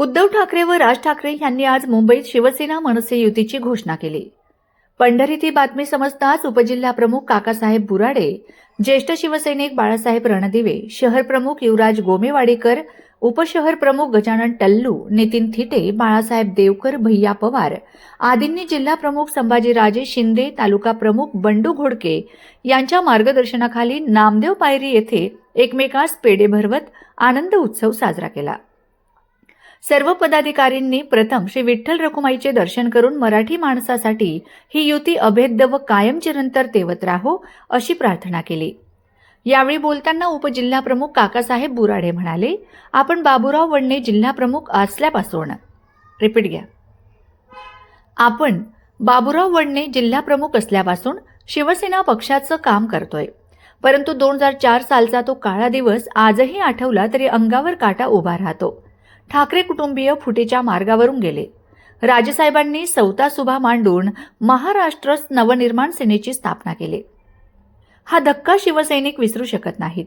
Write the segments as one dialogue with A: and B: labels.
A: उद्धव ठाकरे व राज ठाकरे यांनी आज मुंबईत शिवसेना मनसे युतीची घोषणा केली. पंढरीत ही बातमी समजताच उपजिल्हाप्रमुख काकासाहेब बुराडे ज्येष्ठ शिवसैनिक बाळासाहेब रणदिवे शहर प्रमुख युवराज गोमेवाडीकर उपशहर प्रमुख गजानन टल्लू नितीन थिटे बाळासाहेब देवकर भैया पवार आदींनी जिल्हा प्रमुख संभाजीराजे शिंदे तालुका प्रमुख बंडू घोडके यांच्या मार्गदर्शनाखाली नामदेव पायरी येथे एकमेकास पेढे भरवत आनंद उत्सव साजरा केला. सर्व पदाधिकारींनी प्रथम श्री विठ्ठल रखुमाईचे दर्शन करून मराठी माणसासाठी ही युती अभेद्य व कायम चिरंतर तेवत राहो अशी प्रार्थना केली. यावेळी बोलताना उपजिल्हाप्रमुख काकासाहेब बुराडे म्हणाले आपण बाबूराव वडणे जिल्हाप्रमुख असल्यापासून. रिपीट घ्या. आपण बाबूराव वडणे जिल्हाप्रमुख असल्यापासून शिवसेना पक्षाचं काम करतोय. परंतु दोन हजार चार सालचा तो काळा दिवस आजही आठवला तरी अंगावर काटा उभा राहतो. ठाकरे कुटुंबीय फुटीच्या मार्गावरून गेले. राजसाहेबांनी सौतासुभा मांडून महाराष्ट्र नवनिर्माण सेनेची स्थापना केली. हा धक्का शिवसैनिक विसरू शकत नाहीत.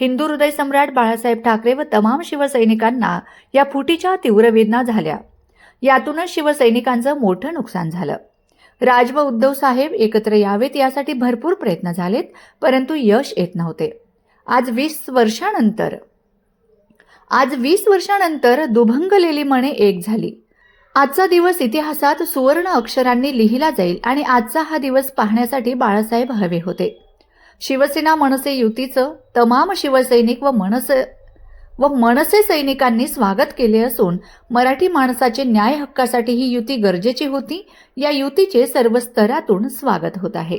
A: हिंदू हृदय सम्राट बाळासाहेब ठाकरे व तमाम शिवसैनिकांना या फुटीच्या तीव्र वेदना झाल्या. यातूनच शिवसैनिकांचं मोठं नुकसान झालं. राज व उद्धव साहेब एकत्र यावेत यासाठी भरपूर प्रयत्न झालेत परंतु यश येत नव्हते. आज वीस वर्षानंतर आज वीस वर्षानंतर दुभंगलेली मणे एक झाली. आजचा दिवस इतिहासात सुवर्ण अक्षरांनी लिहिला जाईल आणि आजचा हा दिवस पाहण्यासाठी बाळासाहेब हवे होते. शिवसेना मनसे युतीचं तमाम शिवसैनिक व मनस व मनसे सैनिकांनी स्वागत केले असून मराठी माणसाचे न्याय हक्कासाठी ही युती गरजेची होती. या युतीचे सर्व स्तरातून स्वागत होत आहे.